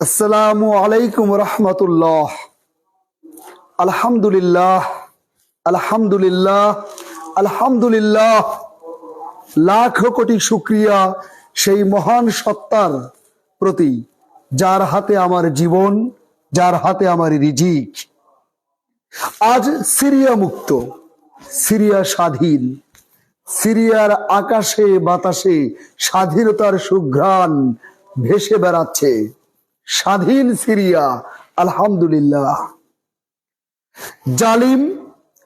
আসসালামু আলাইকুম রহমতুল্লাহ। আলহামদুলিল্লাহ আলহামদুলিল্লাহ আলহামদুলিল্লাহ। লাখ কোটি শুক্রিয়া সেই মহান সত্তার প্রতি, যার হাতে আমার জীবন, যার হাতে আমার রিজিক। আজ সিরিয়া মুক্ত, সিরিয়া স্বাধীন, সিরিয়ার আকাশে বাতাসে স্বাধীনতার সুঘ্রাণ ভেসে বেড়াচ্ছে। স্বাধীন সিরিয়া, আলহামদুলিল্লাহ। জালিম,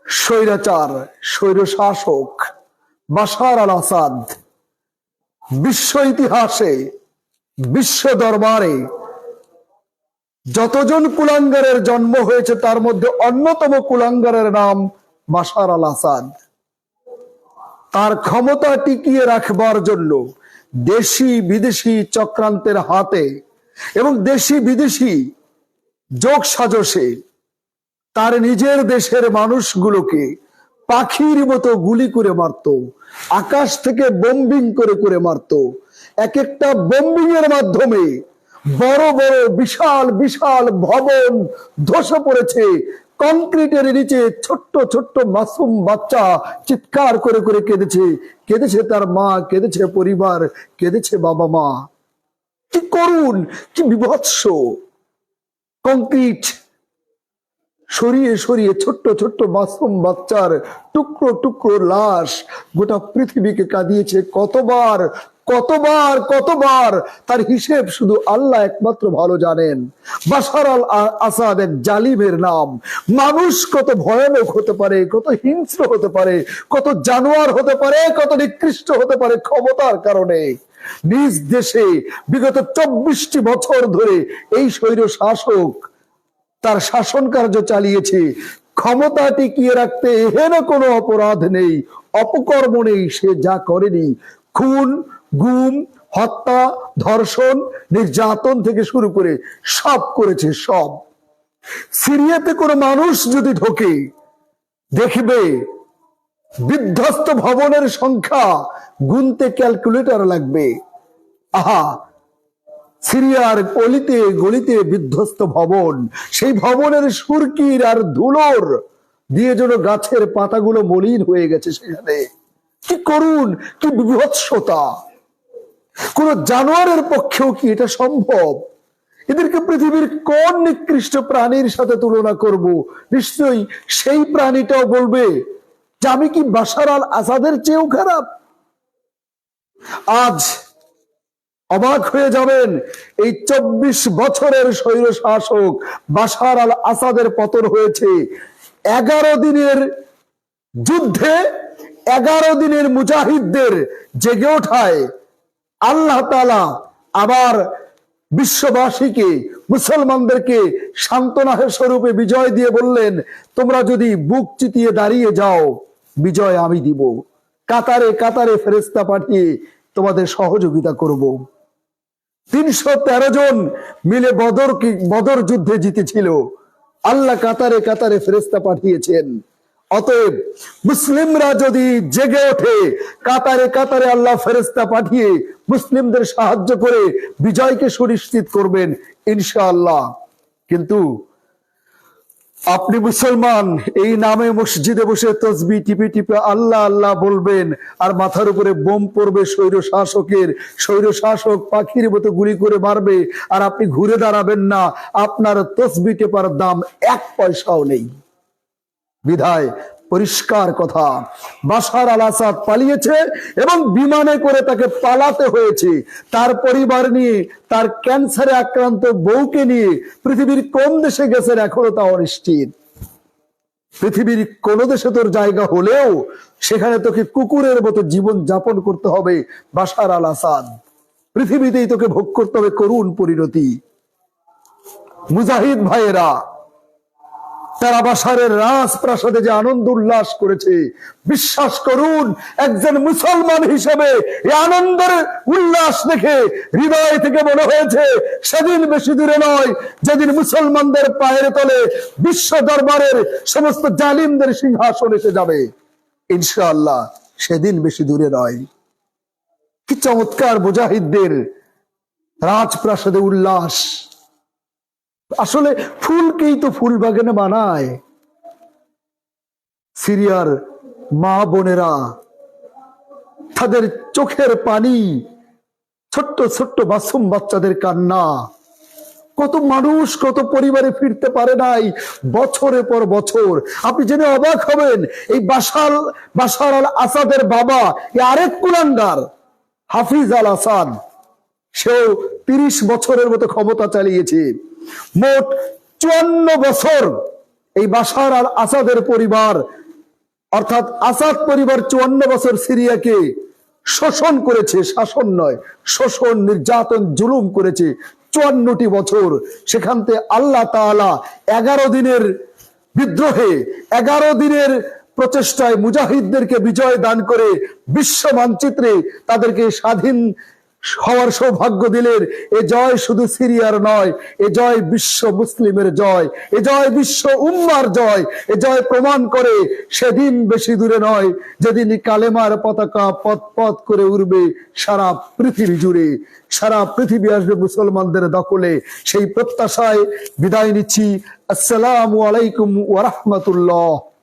স্বৈরাচার স্বৈর শাসক বাশার আল আসাদ, বিশ্ব ইতিহাসে, বিশ্ব দরবারে যতজন কুলাঙ্গারের জন্ম হয়েছে, তার মধ্যে অন্যতম কুলাঙ্গারের নাম বাশার আল আসাদ। তার ক্ষমতা টিকিয়ে রাখবার জন্য দেশি বিদেশি চক্রান্তের হাতে এবং দেশি বিদেশি যোগ সাজসে তার নিজের দেশের মানুষগুলোকে পাখির মতো গুলি করে মারত, আকাশ থেকে বোম্বিং করে করে মারত। এক একটা বোম্বিং এর মাধ্যমে বড় বড় বিশাল বিশাল ভবন ধসে পড়েছে। কংক্রিটের নিচে ছোট্ট ছোট্ট মাসুম বাচ্চা চিৎকার করে করে কেঁদেছে। কেঁদেছে তার মা, কেঁদেছে পরিবার, কেঁদেছে বাবা মা। কি করুন কি বিভৎস। কংক্রিট সরিয়ে সরিয়ে ছোট্ট ছোট্ট মাসুম বাচ্চার টুকরো টুকরো লাশ গোটা পৃথিবীকে কাঁদিয়েছে কতবার কতবার কতবার। তার হিসেব শুধু আল্লাহ একমাত্র ভালো জানেন। বাশার আল আসাদ এক জালিমের নাম। মানুষ কত ভয়ানক হতে পারে, কত হিংস্র হতে পারে, কত জানোয়ার হতে পারে, কত নিকৃষ্ট হতে পারে ক্ষমতার কারণে। নিজ দেশে বিগত চব্বিশটি বছর ধরে এই স্বৈর শাসক তার শাসন কার্য চালিয়েছে। ক্ষমতা টিকিয়ে রাখতে এহেন কোনো অপরাধ নেই, অপকর্ম নেই, সে যা করেনি। খুন, গুম, হত্যা, ধর্ষণ, নির্যাতন থেকে শুরু করে সব করেছে সব। সিরিয়াতে কোনো মানুষ যদি ঢোকে, দেখবে বিধ্বস্ত ভবনের সংখ্যা গুনতে ক্যালকুলেটর লাগবে। আহা, সিরিয়ার অলিতে গলিতে বিধ্বস্ত ভবন, সেই ভবনের সুরকির আর ধুলোর দিয়ে যেন গাছের পাতাগুলো মলিন হয়ে গেছে সেখানে। কি করুন কি বিভৎসতা! কোন জানোয়ারের পক্ষেও কি এটা সম্ভব? এদেরকে পৃথিবীর কোন নিকৃষ্ট প্রাণীর সাথে তুলনা করব? নিশ্চয়ই সেই প্রাণীটাও বলবে যে আমি কি বাশার আল আসাদের চেয়েও খারাপ? আজ অবাক হয়ে যাবেন, এই চব্বিশ বছরের স্বৈর শাসক বাশার আল আসাদের পতন হয়েছে। এগারো দিনের যুদ্ধে এগারো দিনের মুজাহিদদের জেগে ওঠায় আল্লাহ তালা আবার বিশ্ববাসীকে, মুসলমানদেরকে সান্ত্বনা স্বরূপে বিজয় দিয়ে বললেন, তোমরা যদি বুক চিতিয়ে দাঁড়িয়ে যাও বিজয় আমি দিব। কাতারে কাতারে ফেরেস্তা পাঠিয়ে তোমাদের সহযোগিতা করব। তিনশো তেরো জন মিলে বদর কি- বদর যুদ্ধে জিতেছিল। আল্লাহ কাতারে কাতারে ফেরেস্তা পাঠিয়েছেন। অতএব মুসলিমরা যদি জেগে ওঠে, কাতারে কাতারে আল্লাহ ফেরেস্তা পাঠিয়ে মুসলিমদের সাহায্য করে বিজয়কে সুনিশ্চিত করবেন ইনশাআল্লাহ। কিন্তু আপনি মুসলমান, এই নামে মসজিদে বসে তসবি টিপে টিপে আল্লাহ আল্লাহ বলবেন, আর মাথার উপরে বোম পড়বে স্বৈর শাসকের, স্বৈর শাসক পাখির মতো গুলি করে মারবে, আর আপনি ঘুরে দাঁড়াবেন না, আপনার তসবি টেপার দাম এক পয়সাও নেই। বিধায় পরিষ্কার কথা। বাশার আল আসাদ পালিয়েছে এবং বিমানে করে তাকে পালাতে হয়েছে। তার পরিবার নিয়ে, তার ক্যান্সারে আক্রান্ত বউকে নিয়ে পৃথিবীর কোন দেশে গেছেন এখনও তা অনিশ্চিত। পৃথিবীর কোন দেশে তোর জায়গা হলেও সেখানে তোকে কুকুরের মতো জীবন যাপন করতে হবে বাশার আল আসাদ পৃথিবীতেই তোকে ভোগ করতে হবে করুণ পরিণতি। মুজাহিদ ভাইয়েরা তারা বাসারের রাজপ্রাসাদে যে আনন্দ উল্লাস করেছে। বিশ্বাস করুন, একজন মুসলমান হিসেবে আনন্দের উল্লাস দেখে হৃদয় থেকে মনে হয়েছে, সেদিন বেশি দূরে নয়, যেদিন মুসলমানদের পায়ের তলে বিশ্ব দরবারের সমস্ত জালিমদের সিংহাসন এসে যাবে। ইনশাআল্লাহ, সেদিন বেশি দূরে নয়। কি চমৎকার মুজাহিদদের রাজপ্রাসাদে উল্লাস। আসলে ফুলকেই তো ফুল বাগানে বানায়। সিরিয়ার মা বোনেরা তাদের চোখের পানি, ছোট্ট ছোট্ট মাসুম বাচ্চাদের কান্না। কত মানুষ, কত পরিবারে ফিরতে পারে নাই বছরের পর বছর। আপনি জেনে অবাক হবেন, এই বাসাল বাসার আল আসাদের বাবা আরেক কুলাঙ্গার, হাফিজ আল আসাদ সেও তিরিশ বছরের মতো ক্ষমতা চালিয়েছে। মোট চুয়ান্ন বছর এই বাসার আল আসাদের পরিবার, অর্থাৎ আসাদ পরিবার চুয়ান্ন বছর সিরিয়াকে শোষণ করেছে, শাসন নয়, শোষণ, নির্যাতন, জুলুম করেছে চুয়ান্নটি বছর। সেখান থেকে আল্লাহ তাআলা এগারো দিনের বিদ্রোহে, এগারো দিনের প্রচেষ্টায় মুজাহিদদেরকে বিজয় দান করে বিশ্ব মানচিত্রে তাদেরকে স্বাধীন হওয়ার সৌভাগ্য দিলেন। এ জয় শুধু সিরিয়ার নয়, এ জয় বিশ্ব মুসলিমের জয়, এ জয় বিশ্ব উম্মার জয়, এ জয় প্রমাণ করে সেদিন বেশি দূরে নয়, যেদিন কালেমার পতাকা পথ পথ করে উড়বে সারা পৃথিবী জুড়ে। সারা পৃথিবী আসবে মুসলমানদের দখলে। সেই প্রত্যাশায় বিদায় নিচ্ছি। আসসালামু আলাইকুম ওয়া রাহমাতুল্লাহ।